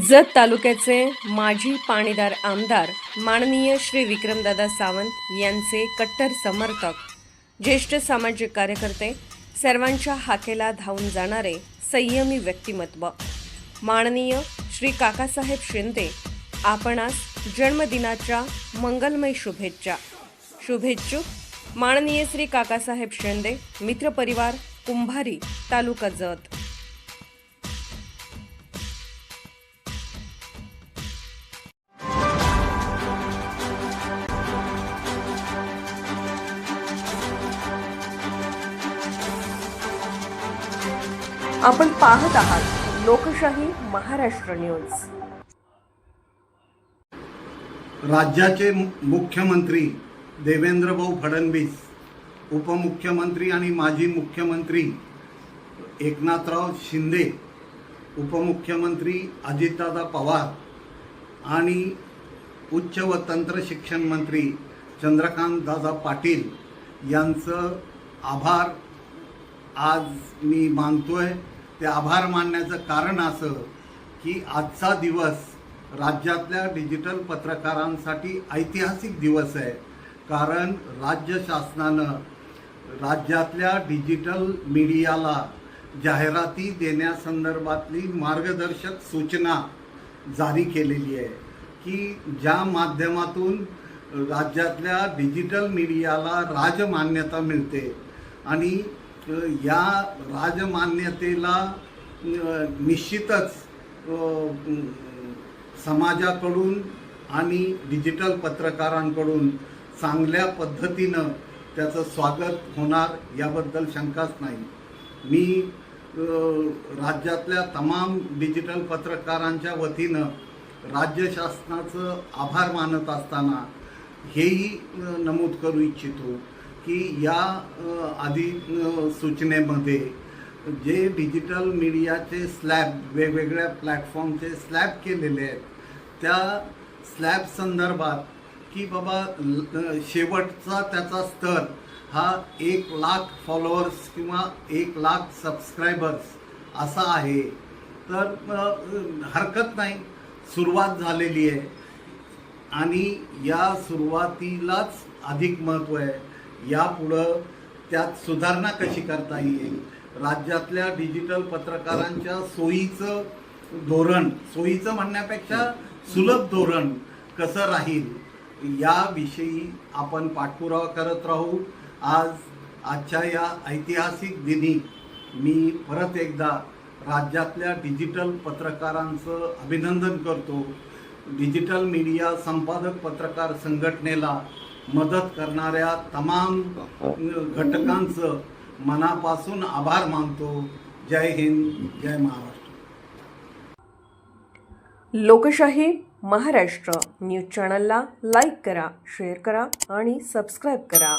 जत तालुक्याचे माजी पाणीदार आमदार माननीय श्री विक्रमदादा सावंत यांचे कट्टर समर्थक ज्येष्ठ सामाजिक कार्यकर्ते सर्वांच्या हाकेला धावून जाणारे संयमी व्यक्तिमत्व. माननीय श्री काकासाहेब शिंदे आपणास जन्मदिनाच्या मंगलमय शुभेच्छा. शुभेच्छुक माननीय श्री काकासाहेब शिंदे मित्रपरिवार कुंभारी तालुका जत. आपण पाहत आहात लोकशाही महाराष्ट्र न्यूज. राज्याचे मु- मुख्यमंत्री देवेंद्रभाऊ फडणवीस उपमुख्यमंत्री आणि माजी मुख्यमंत्री एकनाथराव शिंदे उपमुख्यमंत्री अजितदादा पवार आणि उच्च व तंत्र शिक्षण मंत्री चंद्रकांत दादा पाटील यांचं आभार आज मी मानतो आहे ते आभार मानण्याचं कारण असं की आजचा दिवस राज्यातल्या डिजिटल पत्रकारांसाठी ऐतिहासिक दिवस आहे. कारण राज्य शासनानं राज्यातल्या डिजिटल मीडियाला जाहिराती देण्यासंदर्भातली मार्गदर्शक सूचना जारी केलेली आहे की ज्या माध्यमातून राज्यातल्या डिजिटल मीडियाला राजमान्यता मिळते आणि या राजमान्यतेला निश्चितच समाजाकडून आणि डिजिटल पत्रकारांकडून चांगल्या पद्धतीनं त्याचं स्वागत होणार याबद्दल शंकाच नाही. मी राज्यातल्या तमाम डिजिटल पत्रकारांच्या वतीनं राज्य शासनाचं आभार मानत असताना हेही नमूद करू इच्छितो. की या आधी सूचनेमध्ये जे डिजिटल मीडियाचे स्लॅब वेगवेगळ्या प्लॅटफॉर्मचे स्लॅब केलेले आहेत त्या स्लॅब संदर्भात की बाबा ल- शेवटचा त्याचा स्तर हा एक लाख फॉलोअर्स किंवा एक लाख सबस्क्रायबर्स असा आहे. तर हरकत नाही. सुरुवात झालेली आहे. आणि या सुरुवातीलाच अधिक महत्त्व आहे. यापुढं त्यात सुधारणा कशी करता येईल? राज्यातल्या डिजिटल पत्रकारांच्या सोयीचं धोरण सोयीचं म्हणण्यापेक्षा सुलभ धोरण कसं राहील? याविषयी आपण पाठपुरावा करत राहू. आज आजच्या या ऐतिहासिक दिनी मी परत एकदा राज्यातल्या डिजिटल पत्रकारांचं अभिनंदन करतो. डिजिटल मीडिया संपादक पत्रकार संघटनेला मदत करणाऱ्या तमाम घटकांचं मनापासून आभार मानतो. जय हिंद जय महाराष्ट्र. लोकशाही महाराष्ट्र. न्यूज चॅनलला लाईक करा शेअर करा आणि सबस्क्राईब करा.